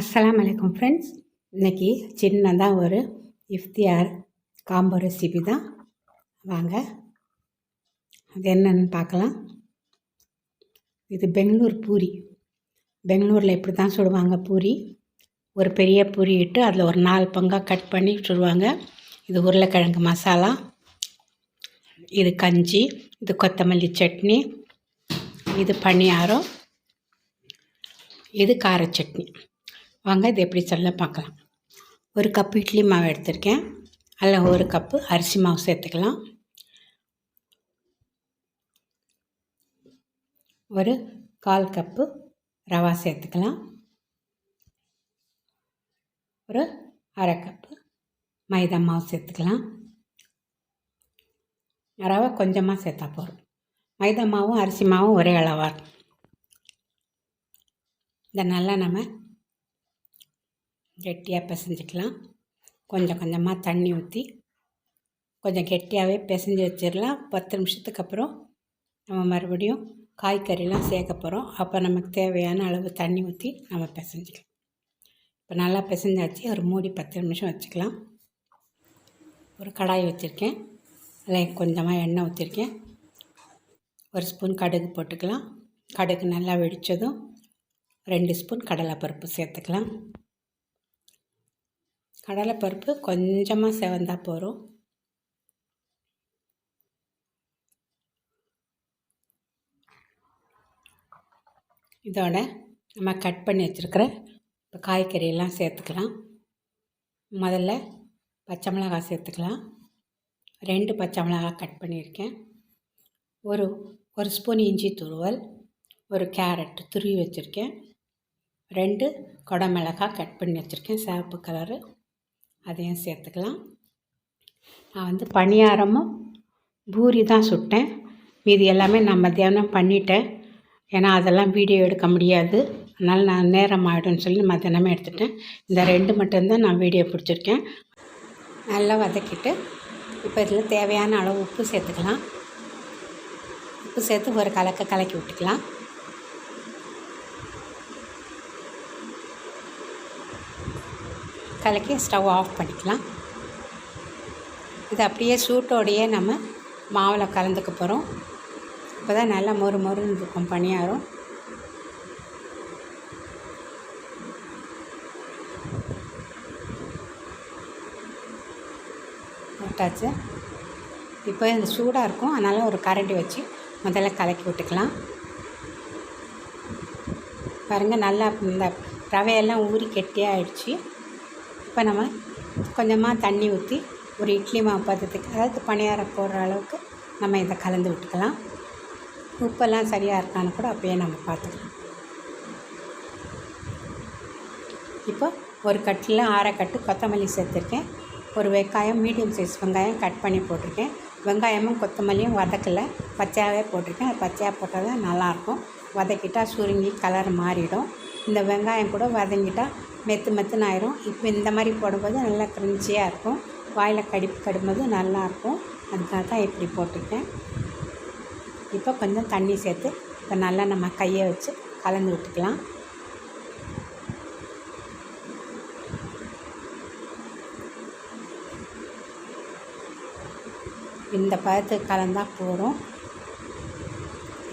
அஸ்லாம் வலைக்கம் ஃப்ரெண்ட்ஸ் இன்றைக்கி சின்னதாக ஒரு இஃப்தியார் காம்போ ரெசிபி தான். வாங்க அது என்னன்னு பார்க்கலாம். இது பெங்களூர் பூரி. பெங்களூரில் இப்படி தான் சுடுவாங்க பூரி. ஒரு பெரிய பூரி இட்டு அதில் ஒரு நாலு பங்காக கட் பண்ணி சுடுவாங்க. இது உருளைக்கிழங்கு மசாலா இது கஞ்சி இது கொத்தமல்லி சட்னி இது பணியாரம் இது கார சட்னி வாங்க இது எப்படி சொல்ல பார்க்கலாம். ஒரு கப்பு இட்லி மாவு எடுத்திருக்கேன். அதில் ஒரு கப்பு அரிசி மாவு சேர்த்துக்கலாம். ஒரு கால் கப்பு ரவா சேர்த்துக்கலாம். ஒரு அரை கப்பு மைதா மாவு சேர்த்துக்கலாம். ரவை கொஞ்சமாக சேர்த்தா போதும். மைதா மாவும் அரிசி மாவும் ஒரே அளவாக இருக்கும். இதை நல்லா நம்ம கெட்டியாக பிசைஞ்சிக்கலாம். கொஞ்சம் கொஞ்சமாக தண்ணி ஊற்றி கொஞ்சம் கெட்டியாகவே பிசைஞ்சு வச்சிடலாம் பத்து நிமிஷத்துக்கு அப்புறம் நம்ம மறுபடியும் காய்கறிலாம் சேர்க்க போகிறோம் அப்போ நமக்கு தேவையான அளவு தண்ணி ஊற்றி நம்ம பிசைஞ்சிக்கலாம். இப்போ நல்லா பிசைஞ்சாச்சு. ஒரு மூடி பத்து நிமிஷம் வச்சுக்கலாம். ஒரு கடாய் வச்சுருக்கேன். அதில் கொஞ்சமாக எண்ணெய் ஊற்றிருக்கேன் ஒரு ஸ்பூன் கடுகு போட்டுக்கலாம். கடுகு நல்லா வெடித்ததும் ரெண்டு ஸ்பூன் கடலைப்பருப்பு சேர்த்துக்கலாம். கடலைப்பருப்பு கொஞ்சமாக செவந்தா போகிறோம் இதோட நம்ம கட் பண்ணி வச்சுருக்கிற இப்போ காய்கறியெல்லாம் சேர்த்துக்கலாம். முதல்ல பச்சை மிளகாய் சேர்த்துக்கலாம். ரெண்டு பச்சை மிளகாய் கட் பண்ணியிருக்கேன். ஒரு ஒரு ஸ்பூன் இஞ்சி துருவல் ஒரு கேரட் துருவி வச்சுருக்கேன். ரெண்டு கொடை மிளகாய் கட் பண்ணி வச்சுருக்கேன். சிவப்பு கலரு. அதையும் சேர்த்துக்கலாம். நான் வந்து பணியாரமும் பூரி தான் சுட்டேன். மீதி எல்லாமே நான் மத்தியானம் பண்ணிட்டேன். ஏன்னா அதெல்லாம் வீடியோ எடுக்க முடியாது. அதனால் நான் நேரம் ஆகிடும்னு சொல்லி மத்தியானமே எடுத்துட்டேன். இந்த ரெண்டு மட்டும்தான் நான் வீடியோ பிடிச்சிருக்கேன். நல்லா வதக்கிட்டு இப்போ இதில் தேவையான அளவு உப்பு சேர்த்துக்கலாம். உப்பு சேர்த்து ஒரு கலக்க கலக்கி விட்டுக்கலாம். கலக்கி ஸ்டவ் ஆஃப் பண்ணிக்கலாம். இது அப்படியே சூட்டோடையே நம்ம மாவில் கலந்துக்க போகிறோம் இப்போ தான் நல்லா மொறு மொறுன்னு இருக்கும் பணியாரம் விட்டாச்சு இப்போ இந்த சூடாக இருக்கும் அதனால் ஒரு கரண்டி வச்சு முதல்ல கலக்கி விட்டுக்கலாம். பாருங்கள் நல்லா இந்த ரவையெல்லாம் ஊறி கெட்டியாக ஆயிடுச்சு இப்போ நம்ம கொஞ்சமாக தண்ணி ஊற்றி ஒரு இட்லி மாவு பதத்துக்கு அதாவது பணியாரம் போடுற அளவுக்கு நம்ம இதை கலந்து விட்டுக்கலாம். உப்பெல்லாம் சரியாக இருக்கான்னு கூட அப்போயே நம்ம பார்த்துக்கலாம். இப்போ ஒரு கட்டில் ஆரக்கட்டு கொத்தமல்லி சேர்த்துருக்கேன். ஒரு வெங்காயம் மீடியம் சைஸ் வெங்காயம் கட் பண்ணி போட்டிருக்கேன். வெங்காயமும் கொத்தமல்லியும் வதக்கலை. பச்சையாகவே போட்டிருக்கேன். அது பச்சையாக போட்டால் தான் நல்லாயிருக்கும். வதக்கிட்டால் சுருங்கி கலர் மாறிடும். இந்த வெங்காயம் கூட வதங்கிட்டால் மெத்து மெத்துன்னு ஆயிரும். இப்போ இந்த மாதிரி போடும்போது நல்லா க்ரன்ச்சியாக இருக்கும். வாயில் கடிப்பு கடும்போது நல்லாயிருக்கும் அதுக்காக தான் இப்படி போட்டுட்டேன் இப்போ கொஞ்சம் தண்ணி சேர்த்து இப்போ நல்லா நம்ம கையை வச்சு கலந்து விட்டுக்கலாம். இந்த பதத்துக்கு கலந்தால் போகிறோம்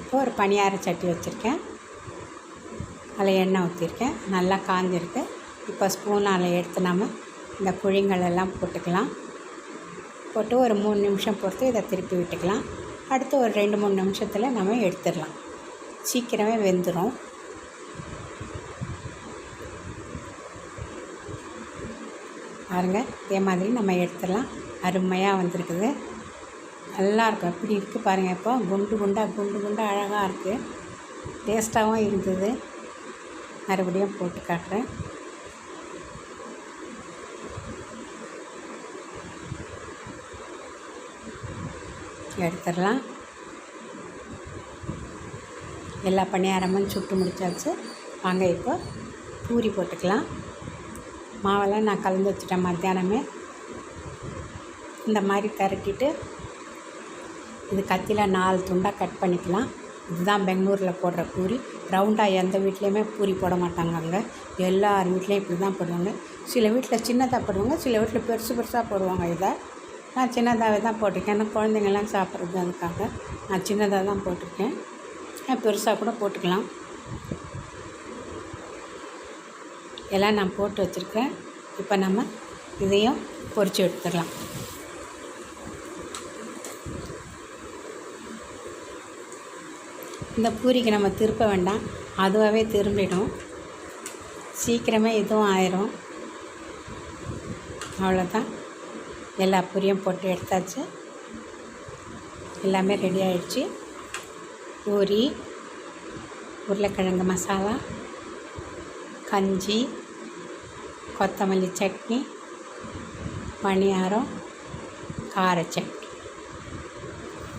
இப்போ ஒரு பணியார சட்டி வச்சுருக்கேன். அதில் எண்ணெய் ஊற்றிருக்கேன் நல்லா காஞ்சிருக்கு. இப்போ ஸ்பூனால் எடுத்து நம்ம இந்த புழிங்களெல்லாம் போட்டுக்கலாம். போட்டு ஒரு மூணு நிமிஷம் பொறுத்து இதை திருப்பி விட்டுக்கலாம். அடுத்து ஒரு ரெண்டு மூணு நிமிஷத்தில் நம்ம எடுத்துடலாம். சீக்கிரமே வெந்துடும் பாருங்க இதே மாதிரி நம்ம எடுத்துடலாம். அருமையாக வந்திருக்குது. நல்லாயிருக்கும் எப்படி இருக்குது பாருங்கள் இப்போ. குண்டு குண்டாக குண்டு குண்டாக அழகாக இருக்குது டேஸ்ட்டாகவும் இருந்தது. மறுபடியும் போட்டு காட்டுறேன். எடுத்துடலாம். எல்லா பணியாரமும் சுட்டு முடிச்சாச்சு. வாங்க இப்போ பூரி போட்டுக்கலாம். மாவெல்லாம் நான் கலந்து வச்சுட்டேன் மத்தியானமே. இந்த மாதிரி திரட்டிட்டு இது கத்தியில் நாலு துண்டாக கட் பண்ணிக்கலாம். இதுதான் பெங்களூரில் போடுற பூரி. ரவுண்டாக எந்த வீட்லேயுமே பூரி போட மாட்டாங்க அங்கே. எல்லார் வீட்லேயும் இப்படி தான் போடுவாங்க. சில வீட்டில் சின்னதாக போடுவாங்க சில வீட்டில் பெருசு பெருசாக போடுவாங்க இதை. நான் சின்னதாகவே தான் போட்டிருக்கேன். ஏன்னா குழந்தைங்கள்லாம் சாப்பிட்றது அதுக்காக நான் சின்னதாக தான் போட்டிருக்கேன். நான் பெருசாக கூட போட்டுக்கலாம். எல்லாம் நான் போட்டு வச்சுருக்கேன். இப்போ நம்ம இதையும் பொறிச்சு எடுத்துடலாம். இந்த பூரிக்கு நம்ம திருப்ப வேண்டாம். அதுவாகவே திரும்பிடும். சீக்கிரமே இதுவும் ஆயிரும். அவ்வளோதான் எல்லா பூரியும் போட்டு எடுத்தாச்சு. எல்லாமே ரெடி ஆயிடுச்சு. பூரி உருளைக்கிழங்கு மசாலா கஞ்சி கொத்தமல்லி சட்னி பணியாரம் கார சட்னி.